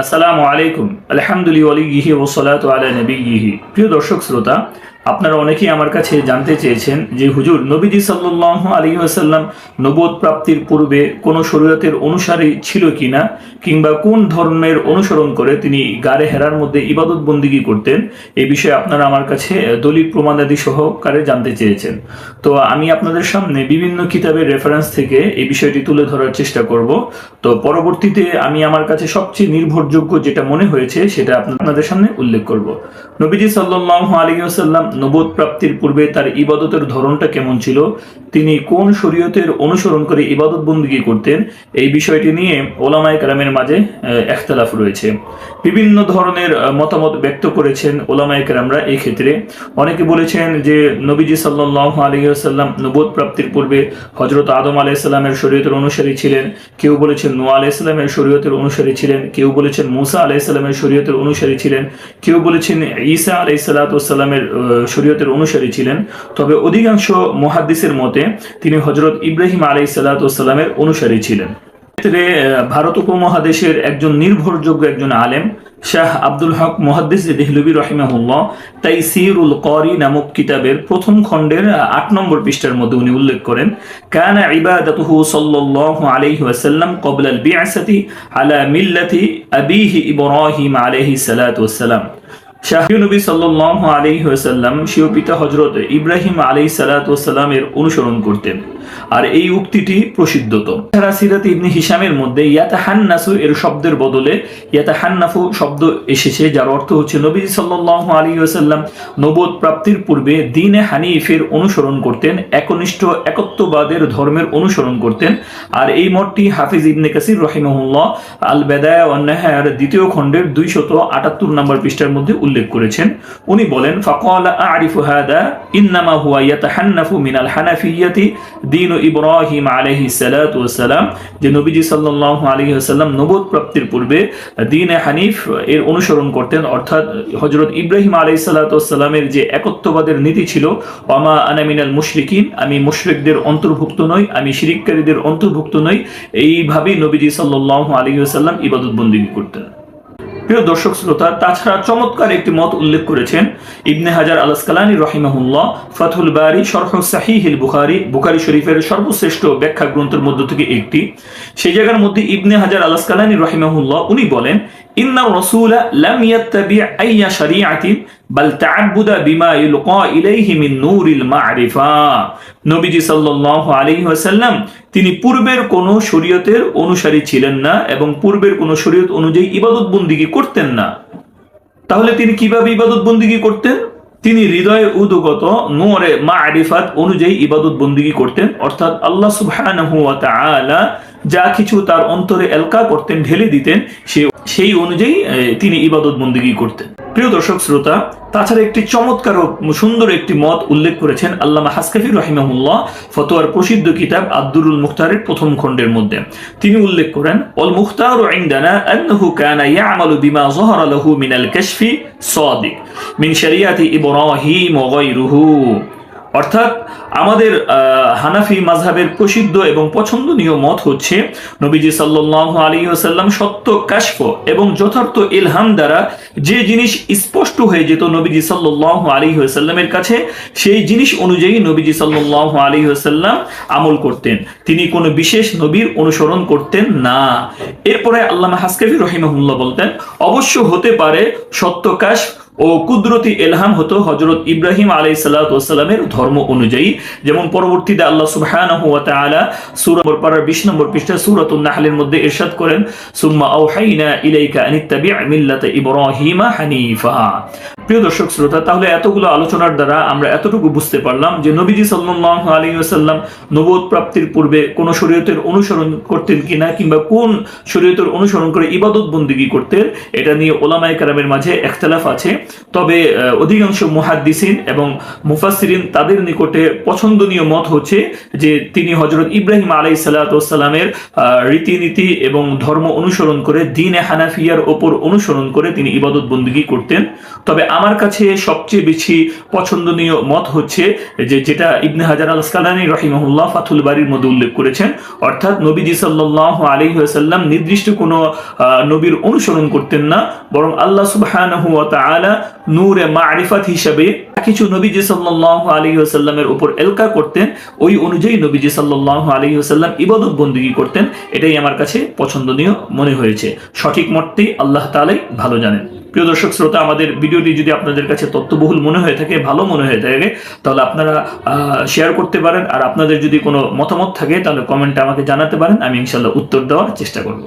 আসসালামু আলাইকুম আলহামদুলিল্লাহি ও সালাতু আলা নবিয়িহি প্রিয় দর্শক শ্রোতা আপনারা অনেকেই আমার কাছে জানতে চেয়েছেন যে হুজুর, নবীজি সাল্লাল্লাহু আলাইহি ওয়াসাল্লাম নবুয়ত প্রাপ্তির পূর্বে কোন শরীয়তের অনুসারী ছিল কিনা কিংবা কোন ধর্মের অনুসরণ করে তিনি গারে হেরার মধ্যে ইবাদত বন্দিগি করতেন, এ বিষয়ে আপনারা আমার কাছে দলিল প্রমাণাদি সহকারে জানতে চেয়েছেন। তো আমি আপনাদের সামনে বিভিন্ন কিতাবের রেফারেন্স থেকে এই বিষয়টি তুলে ধরার চেষ্টা করব। তো পরবর্তীতে আমি আমার কাছে সবচেয়ে নির্ভরযোগ্য যেটা মনে হয়েছে, সেটা আপনাদের সামনে উল্লেখ করব। নবীজি সাল্লাল্লাহু আলাইহি ওয়াসাল্লাম নবুয়ত প্রাপ্তির পূর্বে তার ইবাদতের ধরনটা কেমন ছিল তিনি কোন শরীয়তের অনুসরণ করে ইবাদত বন্দিগি করতেন এই বিষয়টি নিয়ে ওলামায়ে কেরামের মাঝে আহ, এখতলাফ রয়েছে। বিভিন্ন ধরনের মতামত ব্যক্ত করেছেন ওলামায়ে কেরামরা এই ক্ষেত্রে। অনেকে বলেছেন যে নবীজি সাল্লাল্লাহু আলাইহি ওয়াসাল্লাম নবুয়ত প্রাপ্তির পূর্বে হজরত আদম আলাইহিস সালামের শরীয়তের অনুসারী ছিলেন কেউ বলেছেন নোয়া আলাইহিস সালামের শরীয়তের অনুসারী ছিলেন কেউ বলেছেন মুসা আলাইহিস সালামের শরীয়তের অনুসারী ছিলেন কেউ বলেছেন ঈসা আলাইহিস সালামের শরীয়তের অনুসারী ছিলেন। তবে অধিকাংশ মুহাদ্দিসের মতে তিনি হযরত ইব্রাহিম আলাইহিস সালামের অনুসারী ছিলেন। ক্ষেত্রে ভারত উপমহাদেশের একজন নির্ভরযোগ্য একজন আলেম, শাহ আব্দুল হক মুহাদ্দিস দেহলবি রহিমাহুল্লাহ তাই সিরুল করি নামক কিতাবের প্রথম খণ্ডের আট নম্বর পৃষ্ঠার মধ্যে উনি উল্লেখ করেন, কানা ইবাদাতুহু সাল্লাল্লাহু আলাইহি ওয়াসাল্লাম ক্বাবলা আল বিআসাতি আলা মিল্লাতি আবিহি ইব্রাহিম আলাইহি সালাতু ওয়াসসালাম শাহী নবী সাল্লাল্লাহু আলাইহি ওয়াসাল্লাম স্বীয় পিতা হযরত ইব্রাহিম আলাইহিস সালাতু ওয়াসসালামের অনুসরণ করতেন। আর এই উক্তিটি প্রসিদ্ধত এছাড়া সিরাত ইবনে হিশামের মধ্যে ইয়াতাহান্নাসু এর শব্দের বদলে ইয়াতাহান্নাফু শব্দ এসেছে, যার অর্থ হচ্ছে নবী সাল্লাল্লাহু আলাইহি ওয়াসাল্লাম নবুয়ত প্রাপ্তির পূর্বে দ্বীনে হানিফের অনুসরণ করতেন, একনিষ্ঠ একত্ববাদের ধর্মের অনুসরণ করতেন। আর এই মতটি হাফিজ ইবনে কাসির রহিমাহুল্লাহ আল বেদায়া ওয়ান নাহার দ্বিতীয় খণ্ডের দুইশত আটাত্তর নম্বর পৃষ্ঠার মধ্যে উল্লেখ করেছেন। উনি বলেন হাদা, ইন্নামা হুয়া ইয়াতাহান্নাফু মিনাল হানাফিয়াতি ইব্রাহিম যে নবীজি সাল্লাল্লাহু আলাইহি ওয়াসাল্লাম প্রাপ্তির পূর্বে হানিফ এর অনুসরণ করতেন, অর্থাৎ হযরত ইব্রাহিম আলাইহিস সালাতু ওয়াসসালামের যে একত্ববাদের নীতি ছিল, ওয়ামা আনা মিনাল মুশরিকিন আমি মুশরিকদের অন্তর্ভুক্ত নই, আমি শিরিককারীদের অন্তর্ভুক্ত নই, এইভাবেই নবীজি সাল্লাল্লাহু আলাইহি ওয়াসাল্লাম ইবাদত বন্দিগি করতেন। প্রিয় দর্শক শ্রোতা, তাছাড়া চমৎকার একটি মত উল্লেখ করেছেন ইবনে হাজার আল আসকালানি রহিমাহুল্লাহ ফাথুল বারি, শরহ সাহিহিল বুখারি বুখারি শরীফের সর্বশ্রেষ্ঠ ব্যাখ্যা গ্রন্থের মধ্য থেকে একটি। সেই জায়গার মধ্যে ইবনে হাজার আল আসকালানি রহিমাহুল্লাহ, উনি বলেন ইন্না রসুলা লাম ইয়াত্তাবি আইয়া শরিআতিন বিমা ইলাইহি মিন নূরিল মা'রিফা। নবীজি সাল্লাল্লাহু আলাইহি ওয়াসাল্লাম তিনি পূর্বের কোন শরীয়তের অনুসারী ছিলেন না এবং পূর্বের কোন শরীয়ত অনুযায়ী ইবাদত বন্দিগি করতেন না। তাহলে তিনি কীভাবে ইবাদত বন্দিগি করতেন? তিনি হৃদয়ে উদগত নোরে মা আরিফাত অনুযায়ী ইবাদত বন্দিগি করতেন। অর্থাৎ আল্লাহ সুবহানাহু ওয়া তাআলা যা কিছু তার অন্তরে এলকা করতেন, ঢেলে দিতেন সেই অনুযায়ী তিনি ইবাদত বন্দিগি করতেন। প্রিয় দর্শক, শ্রোতা, তাছাড়া একটি চমৎকার ও সুন্দর একটি মত উল্লেখ করেছেন আল্লামা হাসকাফি রহিমাহুল্লাহ, ফতোয়ার প্রসিদ্ধ কিতাব আব্দুরুল মুখতারের প্রথম খণ্ডের মধ্যে। তিনি উল্লেখ করেন অল মুখতার ইনদানা আন্নাহু কানা ইয়ামালু বিমা যহরা লাহু মিনাল কেশফি সাদিক, মিন শরিয়াতি ইব্রাহিম ওয়া অর্থাৎ আমাদের হানাফি মাযহাবের প্রসিদ্ধ এবং পছন্দনীয় মত হচ্ছে নবীজি সাল্লাল্লাহু আলাইহি ওয়াসাল্লাম সত্য কাশফ এবং যথার্থ ইলহাম দ্বারা যে জিনিস স্পষ্ট হয়ে যেত নবীজি সাল্লাল্লাহু আলাইহি ওয়াসাল্লামের কাছে, সেই জিনিস অনুযায়ী নবীজি সাল্লাল্লাহু আলাইহি ওয়াসাল্লাম আমল করতেন। তিনি কোনো বিশেষ নবীর অনুসরণ করতেন না। এরপরে আল্লামা হাসকাফি রহিমাহুল্লাহ বলতেন, অবশ্য হতে পারে সত্য কাশফ ও কুদরতি এলহাম হতো হজরত ইব্রাহিম আলাই সাল্লামের ধর্ম অনুযায়ী। যেমন পরবর্তীতে আল্লাহ সুবহানাহু ওয়া তাআলা সূরা পারার 20 নম্বর পৃষ্ঠা সূরাতুন নাহলের মধ্যে ইরশাদ করেন, সুম্মা আওহাইনা ইলাইকা আনিত্তাবি' মিল্লাতা ইব্রাহিমা হানিফা। প্রিয় দর্শক শ্রোতা, তাহলে এতগুলো আলোচনার দ্বারা আমরা এতটুকু বুঝতে পারলাম যে নবীজি সাল্লাল্লাহু আলাইহি ওয়াসাল্লাম নবুয়ত প্রাপ্তির পূর্বে কোন শরীয়তের অনুসরণ করতেন কিনা কিংবা কোন শরীয়তের অনুসরণ করে ইবাদত বন্দিগি করতেন, এটা নিয়ে ওলামায় কারামের মাঝে ইখতিলাফ আছে। তবে অধিকাংশ মুহাদ্দিসিন এবং মুফাসসিরিন তাদের নিকটে পছন্দনীয় মত হচ্ছে যে তিনি হজরত ইব্রাহিম আলাই সাল্লাতামের রীতিনীতি এবং ধর্ম অনুসরণ করে, দিন হানাফিয়ার ওপর অনুসরণ করে তিনি ইবাদত বন্দী করতেন। তবে আমার কাছে সবচেয়ে বেশি পছন্দনীয় মত হচ্ছে যে যেটা ইবনে হাজার আল আসকালানি রহিমহুল্লাহ ফাথুল বাড়ির মধ্যে উল্লেখ করেছেন, অর্থাৎ নবীজি সাল্লাহ সাল্লাম নির্দিষ্ট কোনো নবীর অনুসরণ করতেন না, বরং আল্লাহ তাআলা নূরে মারিফাত হিসাবে কিছু নবীজি সাল্লাহ আলী সাল্লামের উপর এলকা করতেন। ওই অনুযায়ী নবীজি সাল্লাহ আলী সাল্লাম ইবাদত বন্দিগি করতেন। এটাই আমার কাছে পছন্দনীয় মনে হয়েছে। সঠিক মতটি আল্লাহ তালাই ভালো জানেন। প্রিয় দর্শক, শ্রোতা, আমাদের ভিডিওটি যদি আপনাদের কাছে তথ্যবহুল মনে হয়ে থাকে, ভালো মনে হয়ে থাকে, তাহলে আপনারা শেয়ার করতে পারেন। আর আপনাদের যদি কোনো মতামত থাকে, তাহলে কমেন্টে আমাকে জানাতে পারেন। আমি ইনশাল্লাহ উত্তর দেওয়ার চেষ্টা করব।